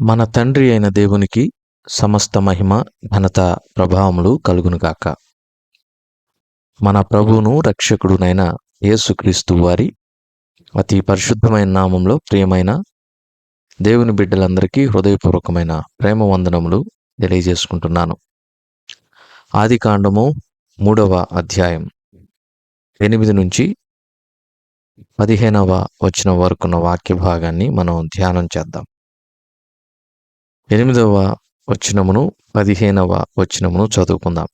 మన తండ్రి అయిన దేవునికి సమస్త మహిమ ఘనత ప్రభావములు కలుగునుగాక. మన ప్రభువును రక్షకుడునైన యేసుక్రీస్తు వారి అతి పరిశుద్ధమైన నామంలో ప్రియమైన దేవుని బిడ్డలందరికీ హృదయపూర్వకమైన ప్రేమ వందనములు తెలియజేసుకుంటున్నాను. ఆది కాండము మూడవ అధ్యాయం ఎనిమిది నుంచి పదిహేనవ వచ్చిన వరకున్న వాక్య భాగాన్ని మనం ధ్యానం చేద్దాం. ఎనిమిదవ వచనమును పదిహేనవ వచనమును చదువుకుందాం.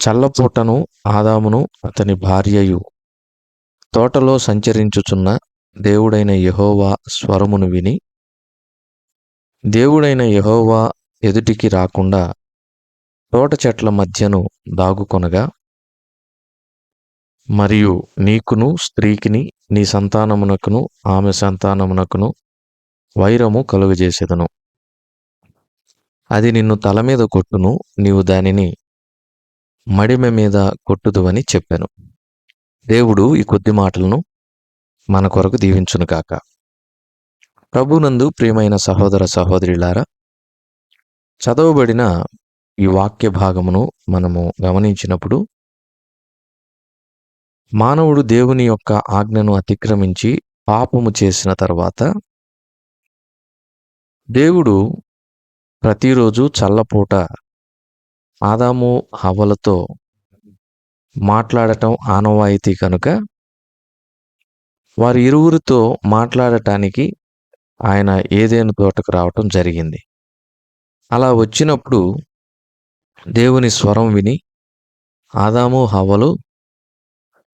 చల్లపూటను ఆదామును అతని భార్యయు తోటలో సంచరించుచున్న దేవుడైన యహోవా స్వరమును విని దేవుడైన యహోవా ఎదుటికి రాకుండా తోట చెట్ల మధ్యను దాగుకొనగా మరియు నీకును స్త్రీకిని నీ సంతానమునకును ఆమె సంతానమునకును వైరము కలుగజేసేదను. అది నిన్ను తల మీద కొట్టును నీవు దానిని మడిమె మీద కొట్టుదువని చెప్పాను. దేవుడు ఈ కొద్ది మాటలను మన కొరకు దీవించును కాక ప్రభునందు ప్రియమైన సహోదర సహోదరులారా చదవబడిన ఈ వాక్య భాగమును మనము గమనించినప్పుడు మానవుడు దేవుని యొక్క ఆజ్ఞను అతిక్రమించి పాపము చేసిన తర్వాత దేవుడు ప్రతిరోజు చల్లపూట ఆదాము హవ్వలతో మాట్లాడటం ఆనవాయితీ కనుక వారి ఇరువురితో మాట్లాడటానికి ఆయన ఏదేను తోటకు రావటం జరిగింది. అలా వచ్చినప్పుడు దేవుని స్వరం విని ఆదాము హవ్వలు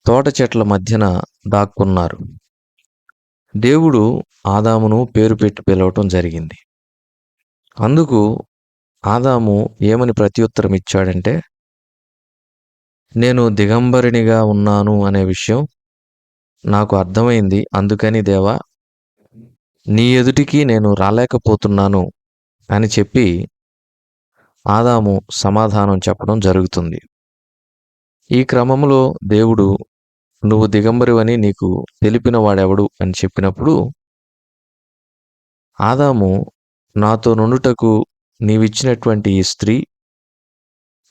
తోట చెట్ల మధ్యన దాక్కున్నారు. దేవుడు ఆదామును పేరు పెట్టి పిలవటం జరిగింది. అందుకు ఆదాము ఏమని ప్రత్యుత్తరం ఇచ్చాడంటే నేను దిగంబరినిగా ఉన్నాను అనే విషయం నాకు అర్థమైంది. అందుకని దేవా నీ ఎదుటికి నేను రాలేకపోతున్నాను అని చెప్పి ఆదాము సమాధానం చెప్పడం జరుగుతుంది. ఈ క్రమంలో దేవుడు నువ్వు దిగంబరివని నీకు తెలిపిన వాడెవడు అని చెప్పినప్పుడు ఆదాము నాతో నుండుటకు నీవిచ్చినటువంటి ఈ స్త్రీ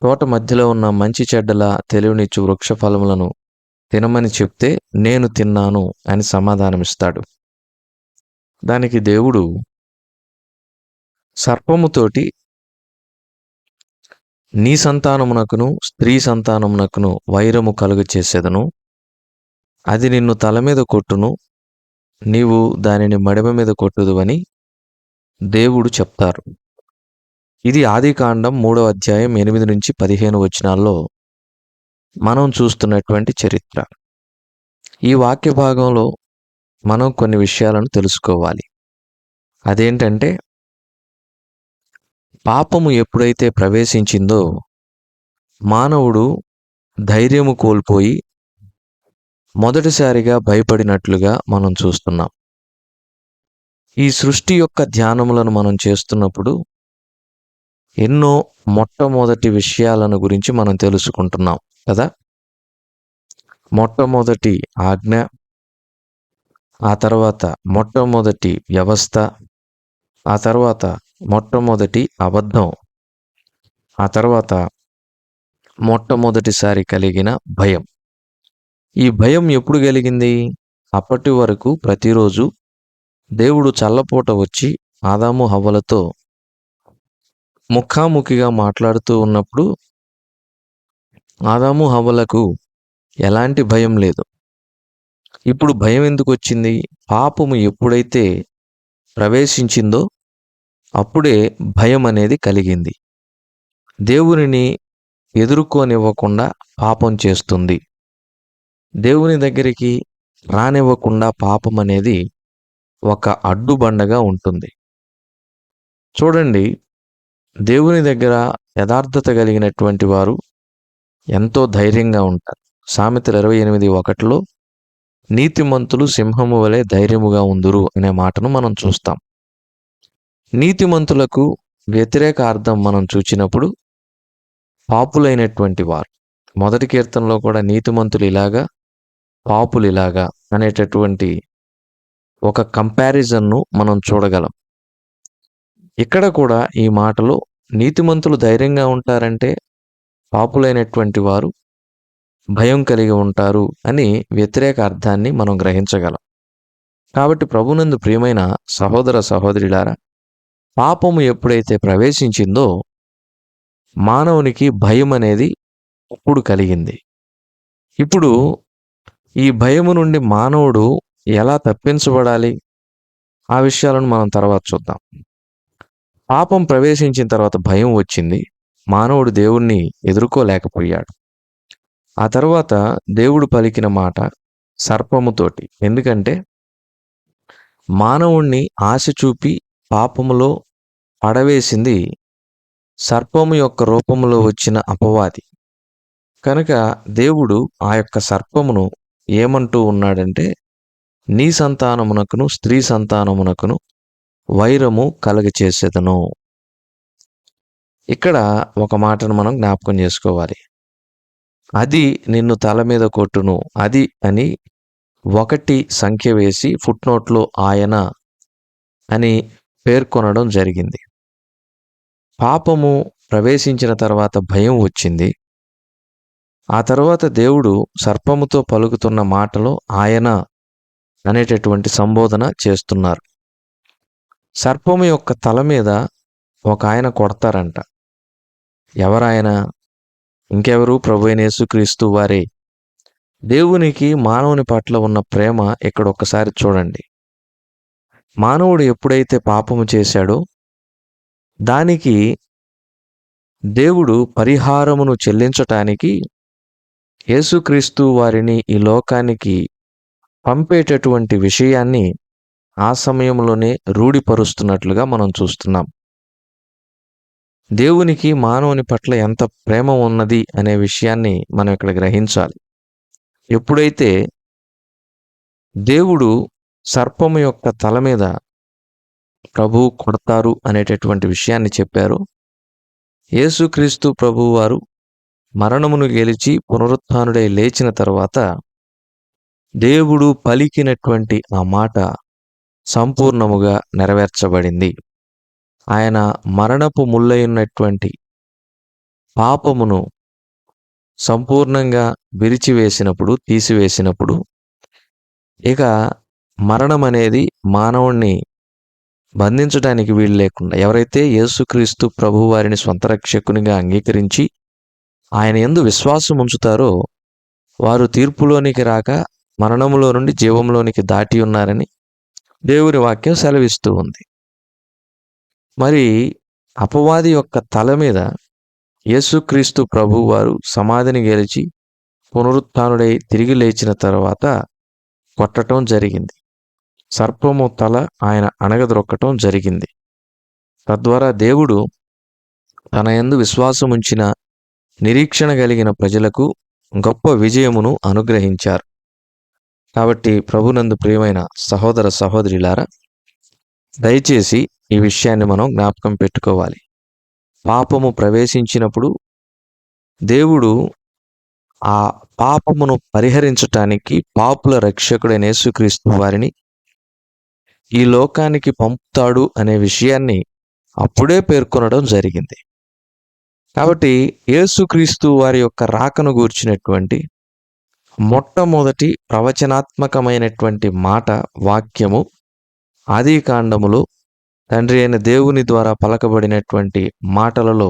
తోట మధ్యలో ఉన్న మంచి చెడ్డల తెలివినిచ్చు వృక్ష ఫలములను తినమని చెప్తే నేను తిన్నాను అని సమాధానమిస్తాడు. దానికి దేవుడు సర్పముతోటి నీ సంతానమునకును స్త్రీ సంతానమునకును వైరము కలుగు చేసేదను అది నిన్ను తల మీద కొట్టును నీవు దానిని మడమ మీద కొట్టుదు అని దేవుడు చెప్తారు. ఇది ఆదికాండం మూడవ అధ్యాయం ఎనిమిది నుంచి పదిహేను వచనాల్లో మనం చూస్తున్నటువంటి చరిత్ర. ఈ వాక్య భాగంలో మనం కొన్ని విషయాలను తెలుసుకోవాలి. అదేంటంటే పాపము ఎప్పుడైతే ప్రవేశించిందో మానవుడు ధైర్యము కోల్పోయి మొదటిసారిగా భయపడినట్లుగా మనం చూస్తున్నాం. ఈ సృష్టి యొక్క ధ్యానములను మనం చేస్తున్నప్పుడు ఎన్నో మొట్టమొదటి విషయాలను గురించి మనం తెలుసుకుంటున్నాం కదా? మొట్టమొదటి ఆజ్ఞ ఆ తర్వాత మొట్టమొదటి వ్యవస్థ ఆ తర్వాత మొట్టమొదటి అబద్ధం ఆ తర్వాత మొట్టమొదటిసారి కలిగిన భయం. ఈ భయం ఎప్పుడు కలిగింది? అప్పటి వరకు ప్రతిరోజు దేవుడు చల్లపూట వచ్చి ఆదాము హవ్వలతో ముఖాముఖిగా మాట్లాడుతూ ఉన్నప్పుడు ఆదాము హవ్వలకు ఎలాంటి భయం లేదు. ఇప్పుడు భయం ఎందుకు వచ్చింది? పాపము ఎప్పుడైతే ప్రవేశించిందో అప్పుడే భయం అనేది కలిగింది. దేవునిని ఎదుర్కోనివ్వకుండా పాపం చేస్తుంది. దేవుని దగ్గరికి రానివ్వకుండా పాపం అనేది ఒక అడ్డుబండగా ఉంటుంది. చూడండి దేవుని దగ్గర యథార్థత కలిగినటువంటి వారు ఎంతో ధైర్యంగా ఉంటారు. సామెతలు ఇరవై ఎనిమిది ఒకటిలో నీతిమంతులు సింహము వలె ధైర్యముగా ఉందురు అనే మాటను మనం చూస్తాం. నీతిమంతులకు వ్యతిరేక అర్థం మనం చూచినప్పుడు పాపులైనటువంటి వారు. మొదటి కీర్తనలో కూడా నీతిమంతులు ఇలాగా పాపులు ఇలాగా అనేటటువంటి ఒక కంపారిజన్ను మనం చూడగలం. ఇక్కడ కూడా ఈ మాటలో నీతిమంతులు ధైర్యంగా ఉంటారంటే పాపులైనటువంటి వారు భయం కలిగి ఉంటారు అని వ్యతిరేక అర్థాన్ని మనం గ్రహించగలం. కాబట్టి ప్రభునందు ప్రియమైన సహోదర సహోదరులారా పాపము ఎప్పుడైతే ప్రవేశించిందో మానవునికి భయం అనేది ఇప్పుడు కలిగింది. ఇప్పుడు ఈ భయము నుండి మానవుడు ఎలా తప్పించబడాలి? ఆ విషయాలను మనం తర్వాత చూద్దాం. పాపం ప్రవేశించిన తర్వాత భయం వచ్చింది. మానవుడు దేవుణ్ణి ఎదుర్కోలేకపోయాడు. ఆ తర్వాత దేవుడు పలికిన మాట సర్పముతోటి. ఎందుకంటే మానవుణ్ణి ఆశ చూపి పాపములో పడవేసింది సర్పము యొక్క రూపంలో వచ్చిన అపవాది. కనుక దేవుడు ఆ యొక్క సర్పమును ఏమంటూ ఉన్నాడంటే నీ సంతానమునకును స్త్రీ సంతానమునకును వైరము కలగచేసేదను. ఇక్కడ ఒక మాటను మనం జ్ఞాపకం చేసుకోవాలి. అది నిన్ను తల మీద కొట్టును అది అని ఒకటి సంఖ్య వేసి ఫుట్నోట్లో ఆయన అని పేర్కొనడం జరిగింది. పాపము ప్రవేశించిన తర్వాత భయం వచ్చింది. ఆ తర్వాత దేవుడు సర్పముతో పలుకుతున్న మాటలో ఆయన అనేటటువంటి సంబోధన చేస్తున్నారు. సర్పము యొక్క తల మీద ఒక ఆయన కొడతారంట. ఎవరాయన? ఇంకెవరు? ప్రభు యేసుక్రీస్తు వారే. దేవునికి మానవుని పట్ల ఉన్న ప్రేమ ఇక్కడ ఒక్కసారి చూడండి. మానవుడు ఎప్పుడైతే పాపము చేశాడో దానికి దేవుడు పరిహారమును చెల్లించటానికి యేసుక్రీస్తు వారిని ఈ లోకానికి పంపేటటువంటి విషయాన్ని ఆ సమయంలోనే రూఢిపరుస్తున్నట్లుగా మనం చూస్తున్నాం. దేవునికి మానవుని పట్ల ఎంత ప్రేమ ఉన్నది అనే విషయాన్ని మనం ఇక్కడ గ్రహించాలి. ఎప్పుడైతే దేవుడు సర్పము యొక్క తల మీద ప్రభువు కొడతారు అనేటటువంటి విషయాన్ని చెప్పారు యేసుక్రీస్తు ప్రభువు వారు మరణమును గెలిచి పునరుత్డై లేచిన తర్వాత దేవుడు పలికినటువంటి ఆ మాట సంపూర్ణముగా నెరవేర్చబడింది. ఆయన మరణపు ముళ్ళయున్నటువంటి పాపమును సంపూర్ణంగా విరిచివేసినప్పుడు తీసివేసినప్పుడు ఇక మరణం అనేది మానవుణ్ణి బంధించడానికి వీలు లేకుండా ఎవరైతే యేసుక్రీస్తు ప్రభువారిని స్వంత రక్షకునిగా అంగీకరించి ఆయన ఎందు విశ్వాసం ఉంచుతారో వారు తీర్పులోనికి రాక మరణములో నుండి జీవంలోనికి దాటి ఉన్నారని దేవుని వాక్యం సెలవిస్తూ ఉంది. మరి అపవాది యొక్క తల మీద యేసుక్రీస్తు ప్రభు వారు సమాధిని గెలిచి పునరుత్డై తిరిగి లేచిన తర్వాత కొట్టడం జరిగింది. సర్పము తల ఆయన అణగద్రొక్కటం జరిగింది. తద్వారా దేవుడు తన ఎందు విశ్వాసం ఉంచిన నిరీక్షణ కలిగిన ప్రజలకు గొప్ప విజయమును అనుగ్రహించారు. కాబట్టి ప్రభునందు ప్రియమైన సహోదర సహోదరిలారా దయచేసి ఈ విషయాన్ని మనం జ్ఞాపకం పెట్టుకోవాలి. పాపము ప్రవేశించినప్పుడు దేవుడు ఆ పాపమును పరిహరించటానికి పాపుల రక్షకుడైన యేసుక్రీస్తు వారిని ఈ లోకానికి పంపుతాడు అనే విషయాన్ని అప్పుడే పేర్కొనడం జరిగింది. కాబట్టి యేసుక్రీస్తు వారి యొక్క రాకను గూర్చినటువంటి మొట్టమొదటి ప్రవచనాత్మకమైనటువంటి మాట వాక్యము ఆది కాండములో తండ్రి అయిన దేవుని ద్వారా పలకబడినటువంటి మాటలలో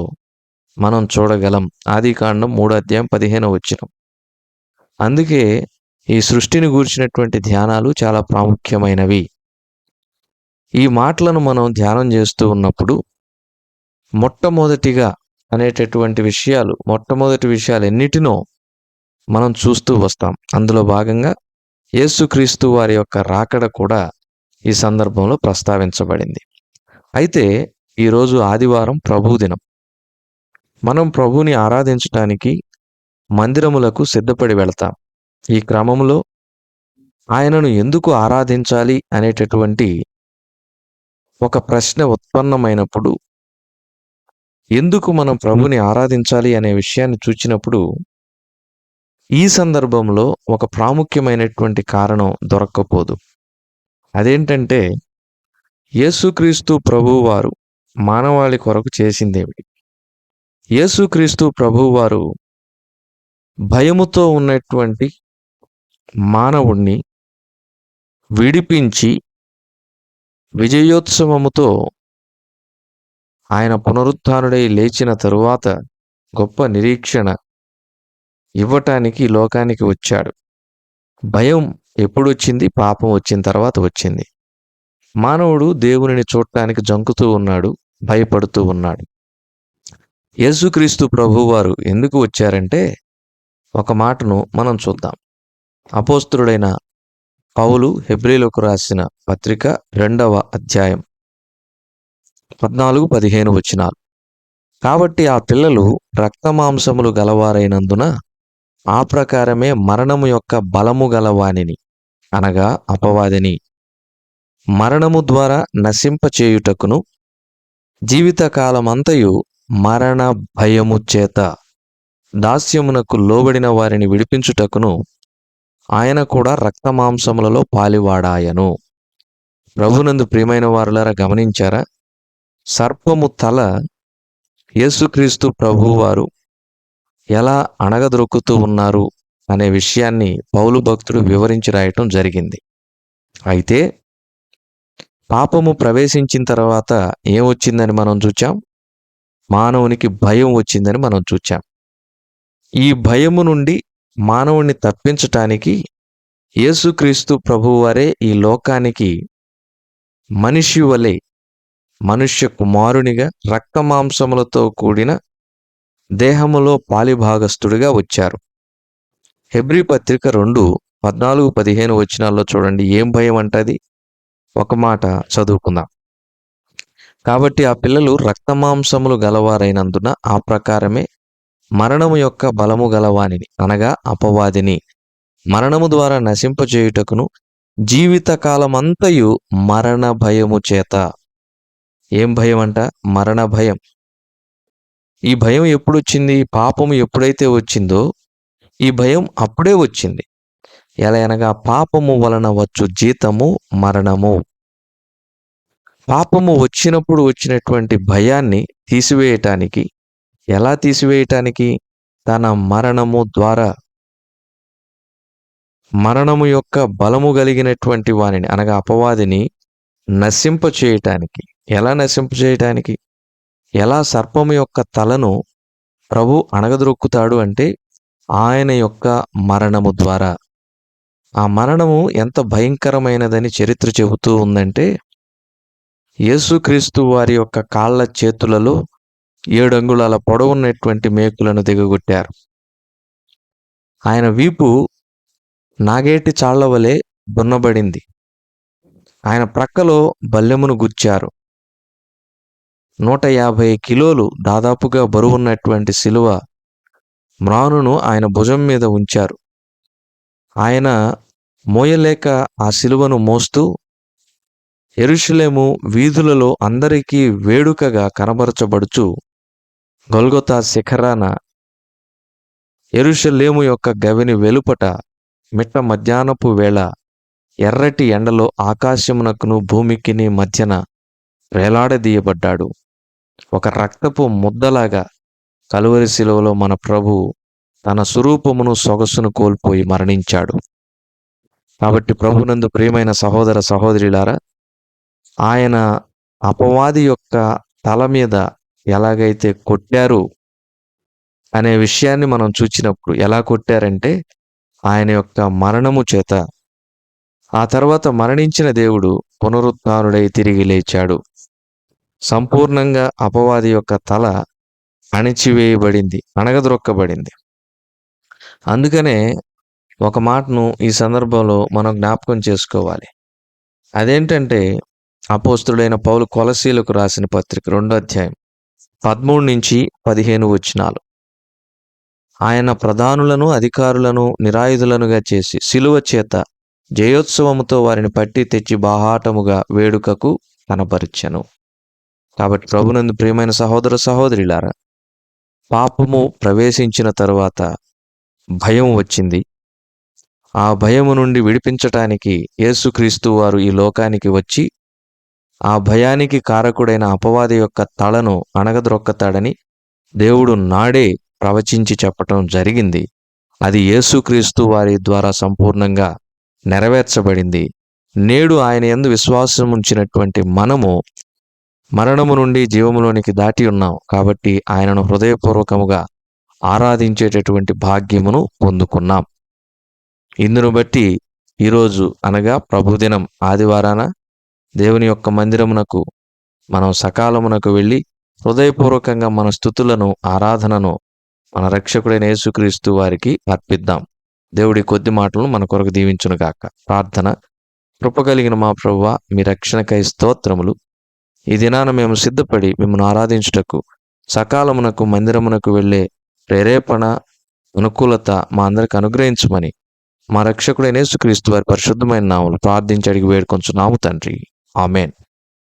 మనం చూడగలం. ఆది కాండం మూడో అధ్యాయం పదిహేను వచ్చిన అందుకే ఈ సృష్టిని గూర్చినటువంటి ధ్యానాలు చాలా ప్రాముఖ్యమైనవి. ఈ మాటలను మనం ధ్యానం చేస్తూ ఉన్నప్పుడు మొట్టమొదటిగా అనేటటువంటి విషయాలు మొట్టమొదటి విషయాలు ఎన్నిటినో మనం చూస్తూ వస్తాం. అందులో భాగంగా యేసుక్రీస్తు వారి యొక్క రాకడ కూడా ఈ సందర్భంలో ప్రస్తావించబడింది. అయితే ఈరోజు ఆదివారం ప్రభు దినం. మనం ప్రభుని ఆరాధించటానికి మందిరములకు సిద్ధపడి వెళతాం. ఈ క్రమంలో ఆయనను ఎందుకు ఆరాధించాలి అనేటటువంటి ఒక ప్రశ్న ఉత్పన్నమైనప్పుడు ఎందుకు మనం ప్రభుని ఆరాధించాలి అనే విషయాన్ని చూచినప్పుడు ఈ సందర్భంలో ఒక ప్రాముఖ్యమైనటువంటి కారణం దొరక్కపోదు. అదేంటంటే యేసుక్రీస్తు ప్రభువారు మానవాళి కొరకు చేసిందేమిటి? యేసుక్రీస్తు ప్రభువారు భయముతో ఉన్నటువంటి మానవుణ్ణి విడిపించి విజయోత్సవముతో ఆయన పునరుత్డై లేచిన తరువాత గొప్ప నిరీక్షణ ఇవ్వటానికి లోకానికి వచ్చాడు. భయం ఎప్పుడు వచ్చింది? పాపం వచ్చిన తర్వాత వచ్చింది. మానవుడు దేవునిని చూడటానికి జంకుతూ ఉన్నాడు భయపడుతూ ఉన్నాడు. యేసుక్రీస్తు ప్రభువారు ఎందుకు వచ్చారంటే ఒక మాటను మనం చూద్దాం. అపోస్తుడైన పౌలు హెబ్రిలకు రాసిన పత్రిక రెండవ అధ్యాయం పద్నాలుగు పదిహేను వచనాలు కాబట్టి ఆ పిల్లలు రక్తమాంసములు గలవారైనందున ఆ ప్రకారమే మరణము యొక్క బలము గలవానిని అనగా అపవాదిని మరణము ద్వారా నశింపచేయుటకును జీవితకాలమంతయు మరణ భయము చేత దాస్యమునకు లోబడిన వారిని విడిపించుటకును ఆయన కూడా రక్తమాంసములలో పాలివాడాయను. ప్రభునందు ప్రియమైన వారులారా గమనించారా? సర్పము తల యేసుక్రీస్తు ప్రభువారు ఎలా అణగదొరుకుతూ ఉన్నారు అనే విషయాన్ని పౌలు భక్తుడు వివరించి రాయటం జరిగింది. అయితే పాపము ప్రవేశించిన తర్వాత ఏమొచ్చిందని మనం చూచాం? మానవునికి భయం వచ్చిందని మనం చూచాం. ఈ భయము నుండి మానవుణ్ణి తప్పించటానికి యేసుక్రీస్తు ప్రభువారే ఈ లోకానికి మనిషి వలె మనుష్య కుమారునిగా రక్తమాంసములతో కూడిన దేహములో పాలిభాగస్థుడిగా వచ్చారు. హెబ్రి పత్రిక రెండు పద్నాలుగు పదిహేను వచనాల్లో చూడండి. ఏం భయం అంటది ఒక మాట చదువుకుందాం. కాబట్టి ఆ పిల్లలు రక్తమాంసములు గలవారైనందున ఆ ప్రకారమే మరణము యొక్క బలము గలవానిని అనగా అపవాదిని. మరణము ద్వారా నశింపచేయుటకును జీవితకాలమంతయు మరణ భయము చేత ఏం భయం అంట మరణ భయం. ఈ భయం ఎప్పుడు వచ్చింది పాపము ఎప్పుడైతే వచ్చిందో ఈ భయం అప్పుడే వచ్చింది. ఎలా అనగా పాపము వలన వచ్చు జీతము మరణము. పాపము వచ్చినప్పుడు వచ్చినటువంటి భయాన్ని తీసివేయటానికి ఎలా తీసివేయటానికి? తన మరణము ద్వారా. మరణము యొక్క బలము కలిగినటువంటి వానిని అనగా అపవాదిని నశింప చేయటానికి ఎలా నశింప చేయటానికి? ఎలా సర్పము యొక్క తలను ప్రభు అణగదొక్కుతాడు అంటే ఆయన యొక్క మరణము ద్వారా. ఆ మరణము ఎంత భయంకరమైనదని చరిత్ర చెబుతూ ఉందంటే యేసుక్రీస్తు వారి యొక్క కాళ్ళ చేతులలో ఏడు అంగుళాల పొడవున్నటువంటి మేకులను దిగగొట్టారు. ఆయన వీపు నాగేటి చాళ్ళ వలె దున్నబడింది. ఆయన ప్రక్కలో బల్లెమును గుచ్చారు. నూట యాభై కిలోలు దాదాపుగా బరువున్నటువంటి శిలువ మ్రానును ఆయన భుజం మీద ఉంచారు. ఆయన మోయలేక ఆ శిలువను మోస్తూ ఎరుషులేము వీధులలో అందరికీ వేడుకగా కనబరచబడుచు గొల్గొతా శిఖరాన ఎరుషలేము యొక్క గవిని వెలుపట మిట్ట మధ్యాహ్నపు వేళ ఎర్రటి ఎండలో ఆకాశమునకును భూమికిని మధ్యన వేలాడదీయబడ్డాడు ఒక రక్తపు ముద్దలాగా కలువరి శిలువలో మన ప్రభు తన స్వరూపమును సొగసును కోల్పోయి మరణించాడు. కాబట్టి ప్రభునందు ప్రియమైన సహోదర సహోదరులారా ఆయన అపవాది యొక్క తల మీద ఎలాగైతే కొట్టారు అనే విషయాన్ని మనం చూచినప్పుడు ఎలా కొట్టారంటే ఆయన యొక్క మరణము చేత ఆ తర్వాత మరణించిన దేవుడు పునరుత్డై తిరిగి లేచాడు. సంపూర్ణంగా అపవాది యొక్క తల అణిచివేయబడింది అణగద్రొక్కబడింది అందుకనే ఒక మాటను ఈ సందర్భంలో మనం జ్ఞాపకం చేసుకోవాలి. అదేంటంటే అపోస్తుడైన పౌలు కొలసీలకు రాసిన పత్రిక రెండో అధ్యాయం పదమూడు నుంచి పదిహేను వచ్చినాలు ఆయన ప్రధానులను అధికారులను నిరాయుధులనుగా చేసి శిలువ చేత జయోత్సవముతో వారిని పట్టి తెచ్చి బాహాటముగా వేడుకకు కనపరిచెను కాబట్టి ప్రభునందు ప్రియమైన సహోదర సహోదరిలారా పాపము ప్రవేశించిన తరువాత భయం వచ్చింది. ఆ భయము నుండి విడిపించటానికి యేసుక్రీస్తు వారు ఈ లోకానికి వచ్చి ఆ భయానికి కారకుడైన అపవాది యొక్క తలను అణగద్రొక్కతాడని దేవుడు నాడే ప్రవచించి చెప్పటం జరిగింది. అది యేసుక్రీస్తు వారి ద్వారా సంపూర్ణంగా నెరవేర్చబడింది. నేడు ఆయన ఎందు విశ్వాసం ఉంచినటువంటి మనము మరణము నుండి జీవములోనికి దాటి ఉన్నాం కాబట్టి ఆయనను హృదయపూర్వకముగా ఆరాధించేటటువంటి భాగ్యమును పొందుకున్నాం. ఇందును బట్టి ఈరోజు అనగా ప్రభుదినం ఆదివారాన దేవుని యొక్క మందిరమునకు మనం సకాలమునకు వెళ్ళి హృదయపూర్వకంగా మన స్థుతులను ఆరాధనను మన రక్షకుడైన యేసుక్రీస్తు వారికి అర్పిద్దాం. దేవుడి కొద్ది మాటలను మన కొరకు దీవించునుగాక. ప్రార్థన. కృప కలిగిన మా ప్రభువ మీ రక్షణకై స్తోత్రములు. ఈ దినాన మేము సిద్ధపడి మిమ్మల్ని ఆరాధించుటకు సకాలమునకు మందిరమునకు వెళ్ళే ప్రేరేపణ అనుకూలత మా అందరికి అనుగ్రహించమని మా రక్షకుడైన యేసుక్రీస్తు వారి పరిశుద్ధమైన నామలు ప్రార్థించి అడిగి వేడుకొంచున్నాము తండ్రి. ఆమెన్.